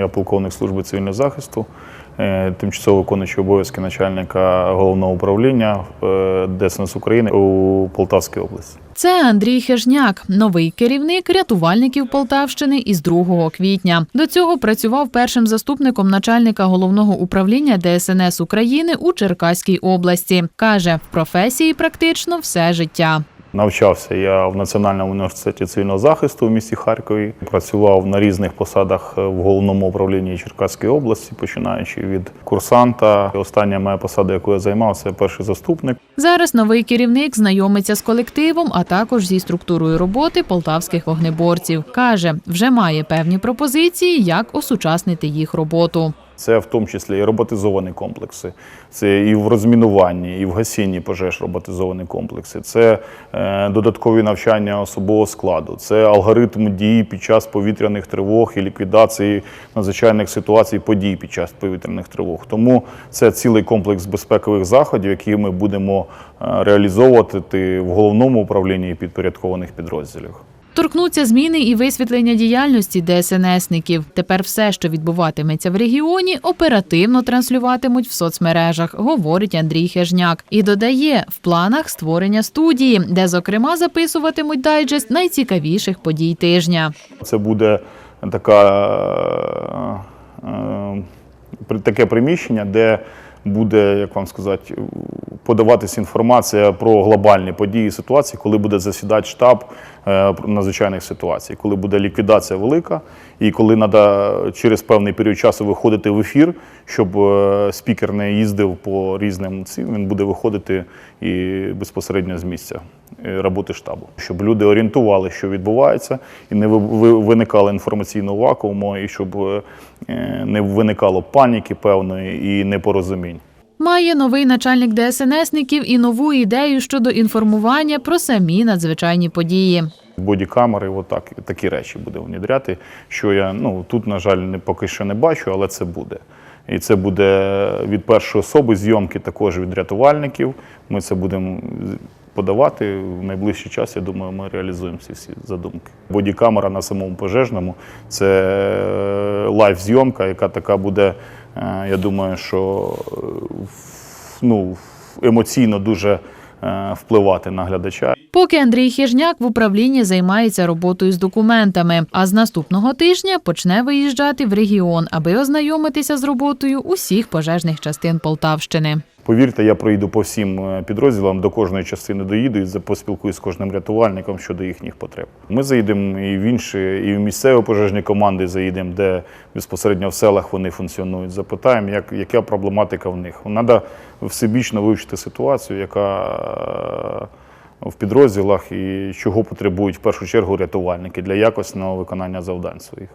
Я полковник служби цивільного захисту, е, тимчасово виконуючий обов'язки начальника головного управління е, ДСНС України у Полтавській області. Це Андрій Хежняк, новий керівник рятувальників Полтавщини із 2 квітня. До цього працював першим заступником начальника головного управління ДСНС України у Черкаській області. каже, в професії практично все життя. Навчався я в Національному університеті цивільного захисту в місті Харкові. Працював на різних посадах в головному управлінні Черкаської області, починаючи від курсанта. Остання моя посада, яку я займав, це перший заступник. Зараз новий керівник знайомиться з колективом, а також зі структурою роботи полтавських вогнеборців. каже, вже має певні пропозиції, як осучаснити їх роботу. Це в тому числі і роботизовані комплекси, це і в розмінуванні, і в гасінні пожеж роботизовані комплекси, це е, додаткові навчання особового складу, це алгоритм дій під час повітряних тривог і ліквідації надзвичайних ситуацій подій під час повітряних тривог. Тому це цілий комплекс безпекових заходів, які ми будемо е, реалізовувати в головному управлінні підпорядкованих підрозділах. Торкнуться зміни і висвітлення діяльності ДСНСників. Тепер все, що відбуватиметься в регіоні, оперативно транслюватимуть в соцмережах, говорить Андрій Хежняк. І додає в планах створення студії, де зокрема записуватимуть дайджест найцікавіших подій тижня. Це буде така, е, таке приміщення, де буде, як вам сказати, подаватися інформація про глобальні події ситуації, коли буде засідати штаб е, надзвичайних ситуацій, коли буде ліквідація велика, і коли треба через певний період часу виходити в ефір, щоб е, спікер не їздив по різним цим, він буде виходити і безпосередньо з місця е, роботи штабу, щоб люди орієнтували, що відбувається, і не ви- ви- виникало інформаційного вакууму, і щоб не виникало паніки певної і непорозумінь. Має новий начальник ДСНСників і нову ідею щодо інформування про самі надзвичайні події. Бодікамери, отак, такі речі буде внідряти, що я ну, тут, на жаль, не, поки що не бачу, але це буде. І це буде від першої особи зйомки також від рятувальників. Ми це будемо подавати в найближчий час. Я думаю, ми реалізуємо ці всі задумки. Бодікамера на самому пожежному це е, лайв-зйомка, яка така буде, я думаю, що е, ну, емоційно дуже е, впливати на глядача. Поки Андрій Хижняк в управлінні займається роботою з документами, а з наступного тижня почне виїжджати в регіон, аби ознайомитися з роботою усіх пожежних частин Полтавщини. Повірте, я проїду по всім е, підрозділам, до кожної частини доїду і поспілкуюсь з кожним рятувальником щодо їхніх потреб. Ми заїдемо і в інші, і в місцеві пожежні команди заїдемо, де безпосередньо в селах вони функціонують. Запитаємо, як, яка проблематика в них. Треба всебічно вивчити ситуацію, яка е, в підрозділах і чого потребують в першу чергу рятувальники для якісного виконання завдань своїх.